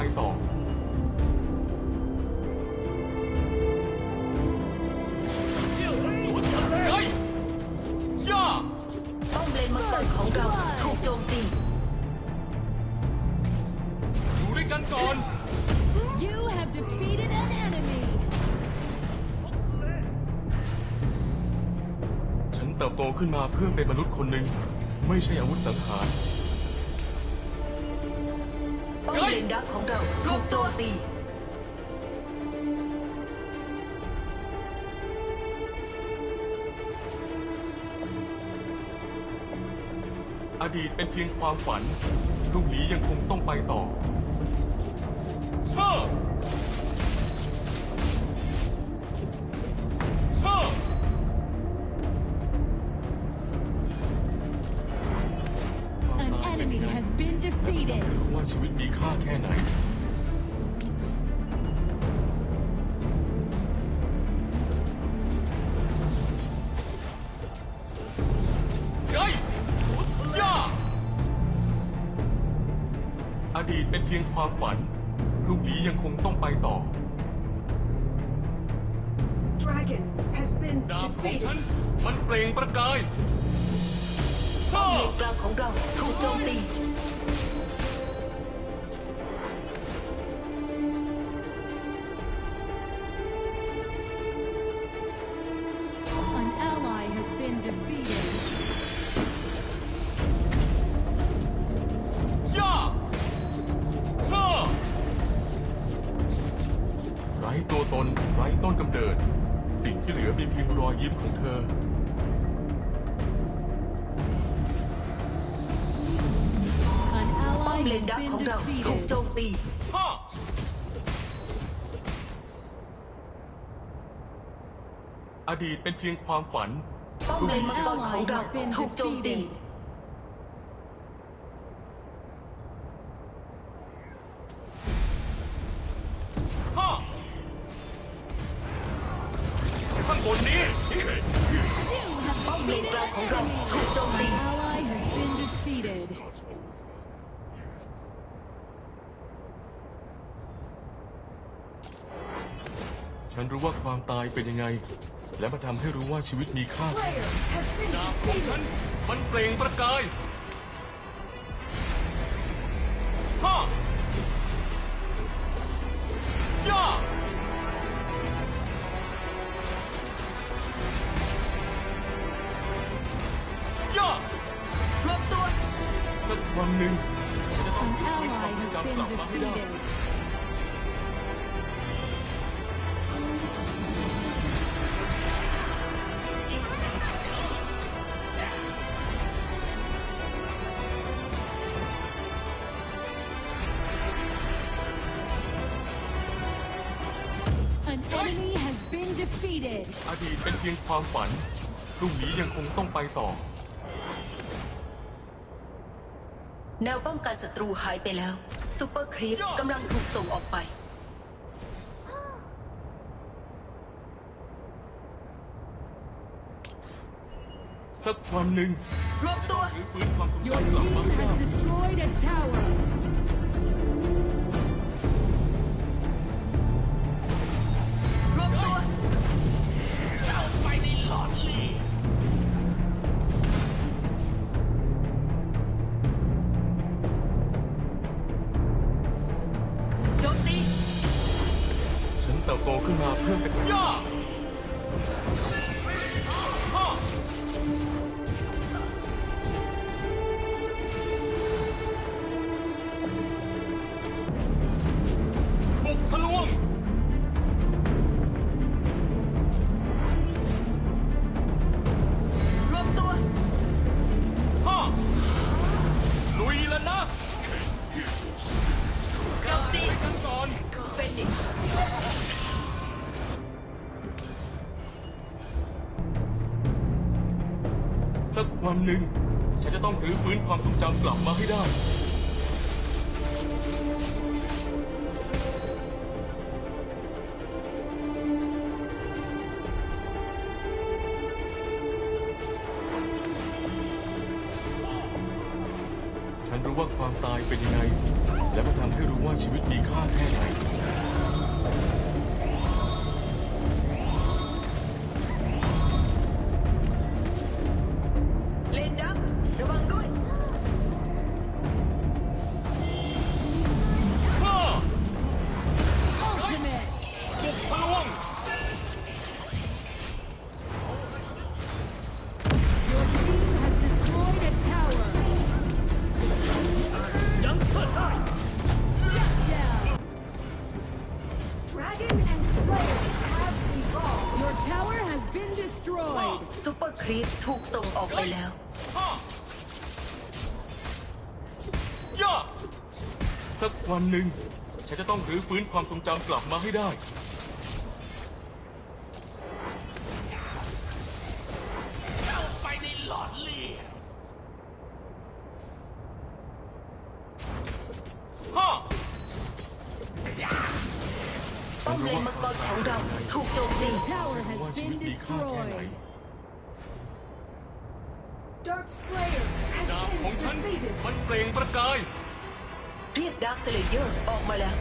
ไปต่อ เฮ้ยย่าป้อมเลนมังกรของเราถูกโจมตี อยู่ด้วยกันก่อน You have defeated an enemy. ฉันเติบโตขึ้นมาเพื่อเป็นมนุษย์คนหนึ่ง ไม่ใช่อาวุธสังหาร ป้อมเลนดักของเราถูกโจมตี อดีตเป็นเพียงความฝันพรุ่งนี้ยังคงต้องไปต่อฮ่า เป็นเพียงความฝันพรุ่งนี้ยังคงต้องไปต่อ Dragon has been ดาบของฉัน defeated. มันเปล่งประกายฮ่าเลนกลางของเราถูกโจมตี อ ally มเลน has ดัก been ของเราถูกโจ defeated. มตีฮ่าอดีตเป็นเพียงความฝัน ป้อมเลน An มังกรของ ally เรา has been ถูกโจมตี defeated. ฮ่าข้างบนนี้ ป้อมเลนกลางของเราถูกโจมตี An ally has been defeated. ฉันรู้ว่าความตายเป็นยังไง และมันทำให้รู้ว่าชีวิตมีค่า Player has been ดาบของฉันมันเปล่งประกาย defeated. อดีตเป็นเพียงความฝัน พรุ่งนี้ยังคงต้องไปต่อ แนวป้องกันศัตรูหายไปแล้วซูเปอร์ครีปกำลังถูกส่งออกไป สักวันหนึ่งรวมตัว หรือฟื้นความทรง Your จำกลับ team มาให้ได้ has destroyed a tower. โตขึ้นมาเพื่อเป็นย่า วันหนึ่ง ฉันจะต้องรื้อฟื้นความทรงจำกลับมาให้ได้ ฉันรู้ว่าความตายเป็นยังไง และและมาทำให้รู้ว่าชีวิตมีค่าแค่ไหน ถูกส่งออกไปแล้ว ย่าสักวันหนึ่ง ฉันจะต้องรื้อฟื้นความทรงจำกลับมาให้ได้ไปในหลอดเลือดฮ่าป้อมเลนมังกรของเราถูกโจมตี Tower ว่า has ชีวิ been ตมีค่าแค่ไหน destroyed. Dark Slayer ดาบ has ของ been ฉัน defeated. มันเปล่งประกาย เรียกดาร์คสเลเยอร์ออกมาแล้ว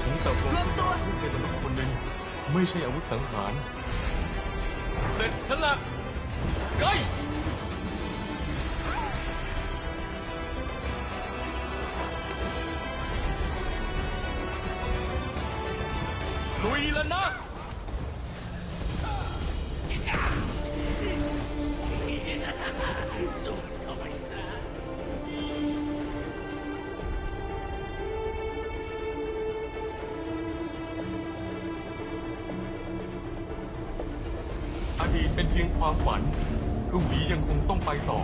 ฉันเติบโตรวมตัว ขึ้นเป็นมนุษย์คนหนึ่งไม่ใช่อาวุธสังหาร เสร็จฉันละไก ลุยแล้วนะสุดเข้าไปซะอดีตเป็นเพียงความฝันพรุ่งนี้ยังคงต้องไปต่อ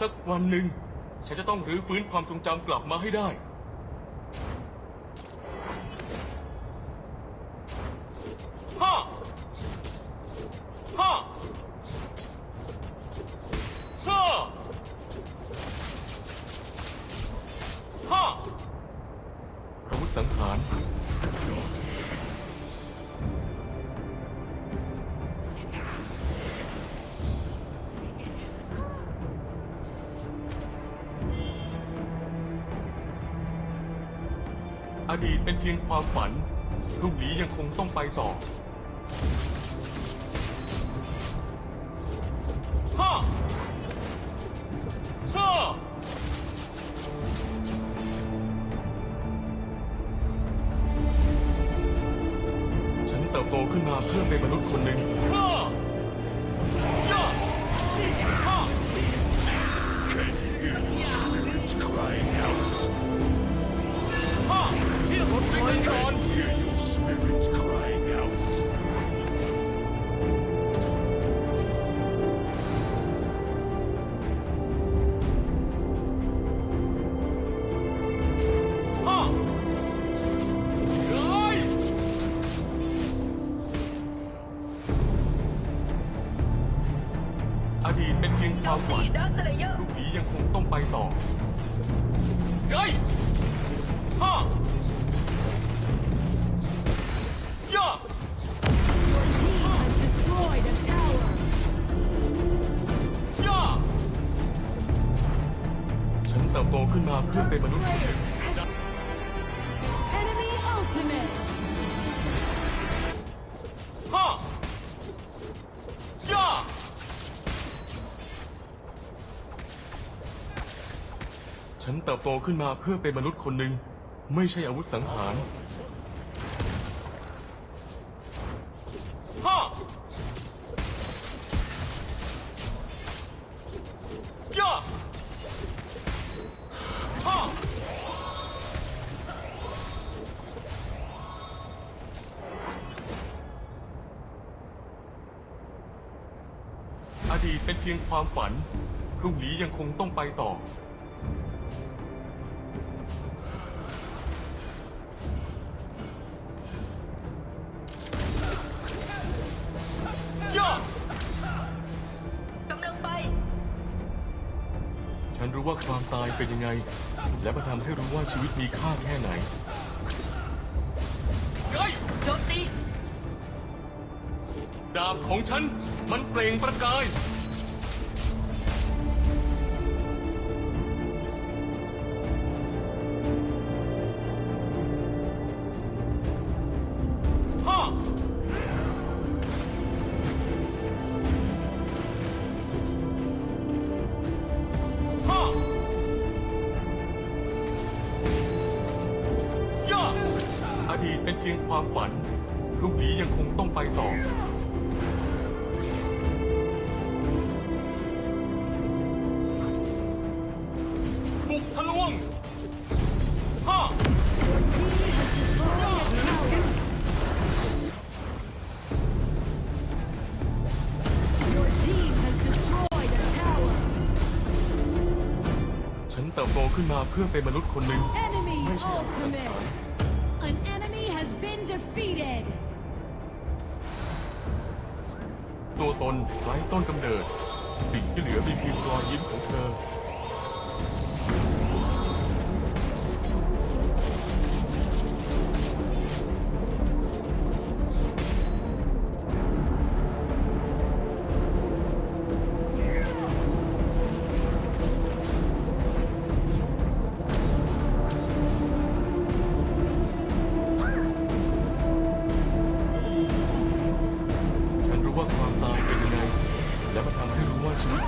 สักวันหนึ่ง ฉันจะต้องรื้อฟื้นความทรงจำกลับมาให้ได้ ฮ่า ฮ่า ฮ่า ฮ่าอาวุธสังหาร ความฝันพรุ่งนี้ยังคงต้องไปต่อฮ่าฮ่าฉันเติบโตขึ้นมาเพื่อเป็นมนุษย์คนหนึ่ง คโจวามมฝัตีนดาร์คสเลเยอร์พรุ่งนี้ยังคงต้องไปต่อเฮ้ยฮ่าย่า Your team has destroyed a tower. ย่าฉันเติบโตขึ้นมาเพื่อ Dark เป็นมนุษย์คนห Slayer นึ่ง ฉันเติบโตขึ้นมาเพื่อเป็นมนุษย์คนหนึ่ง ไม่ใช่อาวุธสังหารฮ่าย่าฮ่าอดีตเป็นเพียงความฝัน พรุ่งนี้ยังคงต้องไปต่อ เป็นยังไง และมาทำให้รู้ว่าชีวิตมีค่าแค่ไหนไงโจมตี ดาบของฉันมันเปล่งประกาย พียงความฝันพรุ่งนี้ยังคงต้องไปต่อ บุกทะลวงฮ่า Your team has destroyed a tower. Your team has destroyed a tower. ฉันเติบโตขึ้นมาเพื่อเป็นมนุษย์คนหนึ่ง Enemy ultimate. An enemy has been defeated. ตัวตนไร้ต้นกำเนิด สิ่งที่เหลือเป็นเพียงรอยยิ้มของเธอ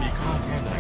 มีค่าแค่ไหน